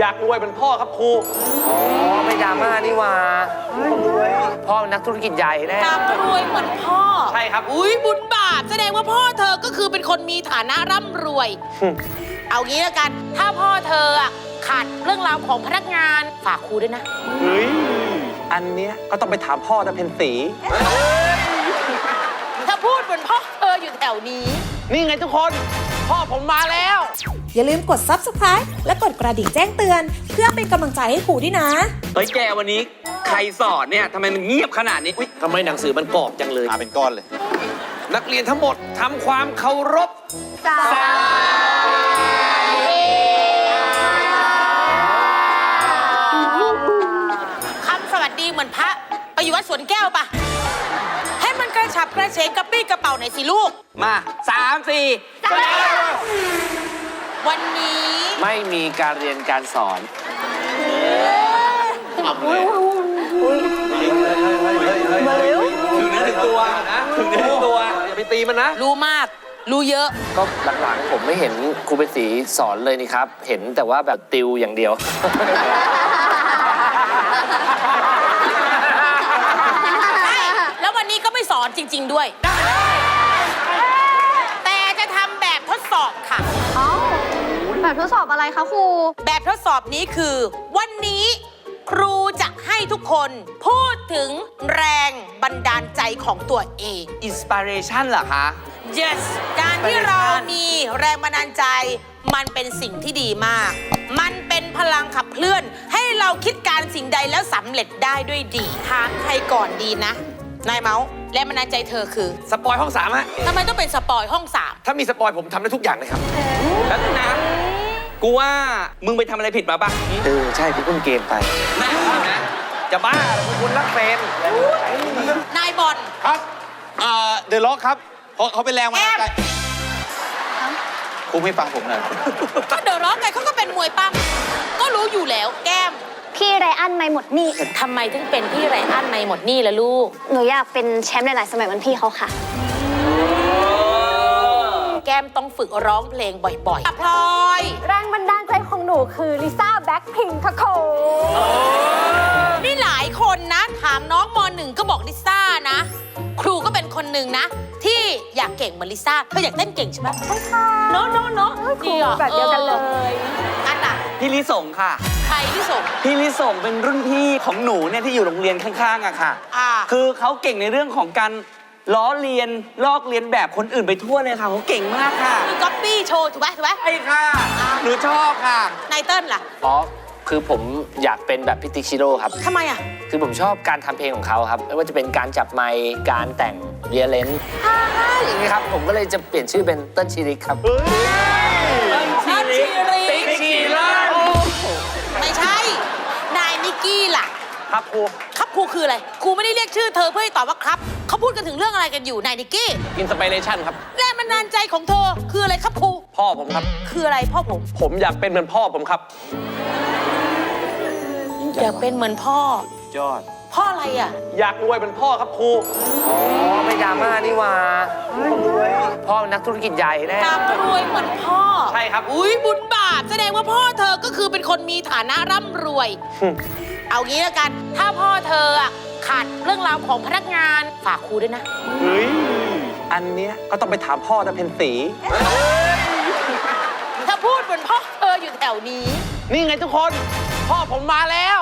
อยากรวยเป็นพ่อครับครู อ๋อไม่ดราม่านี่หว่าพ่อเป็นนักธุรกิจใหญ่แน่ ตามรวยเหมือนพ่อใช่ครับ อุ้ยบุญบาปแสดงว่าพ่อเธอก็คือเป็นคนมีฐานะร่ำรวย เอางี้ละกัน ถ้าพ่อเธออะขาดเรื่องราวของพนักงานฝากครูด้วยนะ เฮ้ย อันเนี้ยก็ต้องไปถามพ่อตาเพนสี ถ้าพูดเหมือนพ่อเธออยู่แถวนี้ นี่ไงทุกคน พ่อผมมาแล้ว อย่าลืมกด subscribe และกดกระดิ่งแจ้งเตือน เพื่อเป็นกำลังใจให้ครูด้วยนะ เฮ้ยแกวันนี้ใครสอนเนี่ยทำไมมันเงียบขนาดนี้อุ๊ยทำไมหนังสือมันกรอบจังเลย มาเป็นก้อนเลย นักเรียนทั้งหมดทำความเคารพคำสวัสดีเหมือนพระไปอยู่วัดสวนแก้วปะให้มันกระ ฉับกระเฉงกระปรี้กระเป๋าหน่อยสิลูก มาสามสี่วันนี้ไม่มีการเรียนการสอน ถึงเนื้อถึงตัวนะถึงเนื้อถึงตัวอย่าไปตีมันนะ รู้มาก รู้เยอะ ก็หลังๆผมไม่เห็นครูเป็นสีสอนเลยนี่ครับ เห็นแต่ว่าแบบติวอย่างเดียว ใช่ แล้ววันนี้ก็ไม่สอน จริง ๆ ด้วยแต่จะทำแบบทดสอบค่ะ เอ้าแบบทดสอบอะไรคะครู แบบทดสอบนี้คือ วันนี้ครูจะให้ทุกคนพูดถึงแรงบันดาลใจของตัวเอง อินสปิเรชันเหรอคะ yes การที่เรามีแรงบันดาลใจ มันเป็นสิ่งที่ดีมาก มันเป็นพลังขับเคลื่อน ให้เราคิดการสิ่งใดแล้วสำเร็จได้ด้วยดีถามใครก่อนดีนะ นายเมาส์ แรงบันดาลใจเธอคือสปอยห้องสามฮะ ทำไมต้องเป็นสปอยห้องสามถ้ามีสปอยผมทำได้ทุกอย่างเลยครับ แล้วนะ กูว่ามึงไปทำอะไรผิดมาป่ะเออ ใช่พี่เพิ่งเกมไป นะนะจะบ้าเหรอคุณรักเฟรนนายบอล ครับเอ่อเดอะล็อกครับเพราะเขาเป็นแรงมาแอม ใจครูไม่ฟังผมเลยก็เดอะร็อกไงเขาก็เป็นมวยปั้มก็รู้อยู่แล้วแก้ม พี่ไรอันไม่หมดหนี่ ทำไมถึงเป็นพี่ไรอันในหมดหนี่ละลูก หนูอยากเป็นแชมป์หลาย ๆ สมัยเหมือนพี่เขาค่ะ แก้มต้องฝึกร้องเพลงบ่อยๆพลอย แรงบันดาลใจของหนูคือลิซ่าแบ็คพิงค่ะโคนี่หลายคนนะ ถามน้องมหนึ่งก็บอกลิซ่านะ ครูก็เป็นคนหนึ่งนะ ที่อยากเก่งเหมือนลิซ่าเธออยากเต้นเก่งใช่ไหมใช่ค่ะ เนาะเนาะเนาะครูแบบเดียวกันเลย อันน่ะ พี่ลิสงค่ะ ใครที่ส่ง พี่ลิสงเป็นรุ่นพี่ของหนูเนี่ยที่อยู่โรงเรียนข้างๆอะค่ะ อ่า คือเขาเก่งในเรื่องของการล้อเลียนลอกเลียนแบบคนอื่นไปทั่วเลยค่ะเขาเก่งมากค่ะคือก๊อปปี้โชว์ ถูกไหมถูกไหมใช่ค่ะ หนูชอบค่ะนายเติ้ลล่ะอ๋อคือผมอยากเป็นแบบพี่ติ๊กชิโร่ครับ ทำไมอะ คือผมชอบการทำเพลงของเขาครับ ไม่ว่าจะเป็นการจับไมค์การแต่งเรียเลนอย่างนี้ครับ ผมก็เลยจะเปลี่ยนชื่อเป็นเติ้ลชีริกครับ เครับครูครับครูคืออะไรครูไม่ได้เรียกชื่อเธอเพื่อให้ตอบว่าครับเขาพูดกันถึงเรื่องอะไรกันอยู่นายนิกกี้อินสปิเรชันครับ แรงบันดาลใจของเธอคืออะไรครับครูพ่อผมครับ คืออะไรพ่อผม ผมอยากเป็นเหมือนพ่อผมครับอยากเป็นเหมือนพ่อ ยอด พ่ออะไรอะ อยากรวยเป็นพ่อครับครูอ๋อไม่ดราม่านี่หว่าพ่อเป็นนักธุรกิจใหญ่แน่ตามรวยเหมือนพ่อ ใช่ครับ อุ้ยบุญบาปแสดงว่าพ่อเธอก็คือเป็นคนมีฐานะร่ำรวย เอางี้ละกัน ถ้าพ่อเธออะขาดเรื่องราวของพนักงานฝากครูด้วยนะ เฮ้ย อันเนี้ยก็ต้องไปถามพ่อตาเพนสี ถ้าพูดเหมือนพ่อเธออยู่แถวนี้ นี่ไงทุกคน พ่อผมมาแล้ว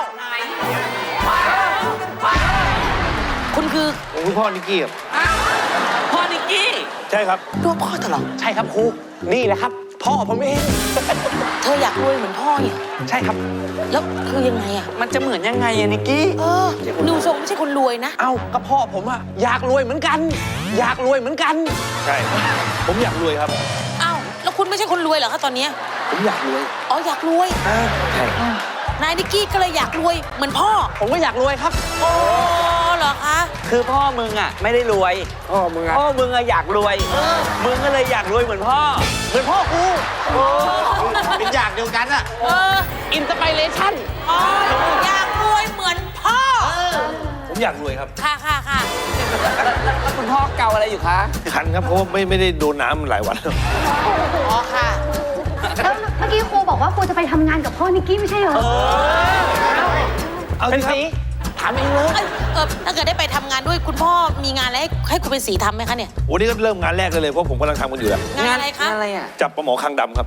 คุณคือผมคุณพ่อนิกกี้ครับพ่อนิกกี้ ใช่ครับตัวพ่อเธอเหรอใช่ครับครู นี่แหละครับ พ่อผมเอง เธออยากรวยเหมือนพ่อเนี่ยใช่ครับ แล้วคือยังไงอะมันจะเหมือนยังไงอะนิกกี้ เออดูทรงไม่ใช่คนรวยนะ เอ้าก็พ่อผมอะอยากรวยเหมือนกัน อยากรวยเหมือนกัน ใช่ ผมอยากรวยครับอ้าวแล้วคุณไม่ใช่คนรวยเหรอคะตอนเนี้ยผมอยากรวยอ๋ออยากรวยใช่นายนิกกี้ก็เลยอยากรวยเหมือนพ่อ ผมก็อยากรวยครับ โอ้ เหรอคะคือพ่อมึงอะไม่ได้รวย พ่อมึงอะพ่อมึงอะอยากรวย มึงก็เลยอยากรวยเหมือนพ่อ เหมือนพ่อครูเป็นอยากเดียวกันอะเอออินสปิเรชันอ๋ออยากรวยเหมือนพ่อ ผมอยากรวยครับค่ะค่ะค่ะแล้วคุณพ่อเกาอะไรอยู่คะคันครับเพราะว่าไม่ไม่ได้โดนน้ำหลายวันแล้วอ๋อค่ะ แล้วเมื่อมื่อกี้ครูบอกว่าครูจะไปทำงานกับพ่อนิกกี้ไม่ใช่เหรอ เอาสิครับ ถามเองเลยเอ้ยเออถ้าเกิดได้ไปทำงานด้วยคุณพ่อมีงานอะไรให้ให้คุณเป็นสีทำไหมคะเนี่ย วันนี้ก็เริ่มงานแรกเลยเลยเพราะผมกำลังทำกันอยู่แล้วงานอะไรคะ อะไรอะ จับปลาหมอคางดำครับ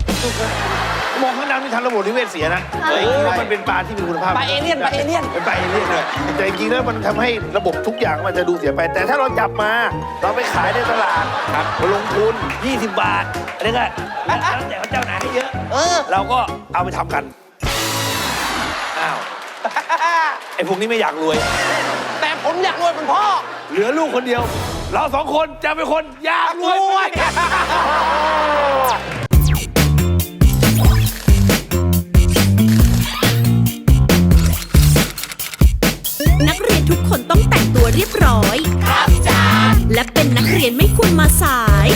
ปลาหมอคางดำนี่ทำระบบนิเวศเสียนะแต่จริงๆแล้วมันเป็นปลาที่มีคุณภาพปลาเอเลี่ยนปลาเอเลี่ยน เป็นปลาเอเลี่ยนเลยแต่จริงๆแล้วมันทำให้ระบบทุกอย่างมันจะดูเสียไป แต่ถ้าเราจับมา เราไปขายในตลาดครับลงทุน 20 บาทอันนี้ก็แล้วแต่เขาเจ้าไหนให้เยอะ เออ เราก็เอาไปทำกันอ้าว ไอ้พวกนี้ไม่อยากรวย แต่ผมอยากรวยเหมือนพ่อ เหลือลูกคนเดียว เราสองคนจะเป็นคนอยากรวยนักเรียนทุกคนต้องแต่งตัวเรียบร้อย ครับจ้าและเป็นนักเรียนไม่ควรมาสาย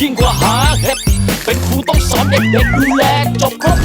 ยิ่งกว่าหาเห็ดเป็นครูต้องสอนเด็กๆดูแลจบครบ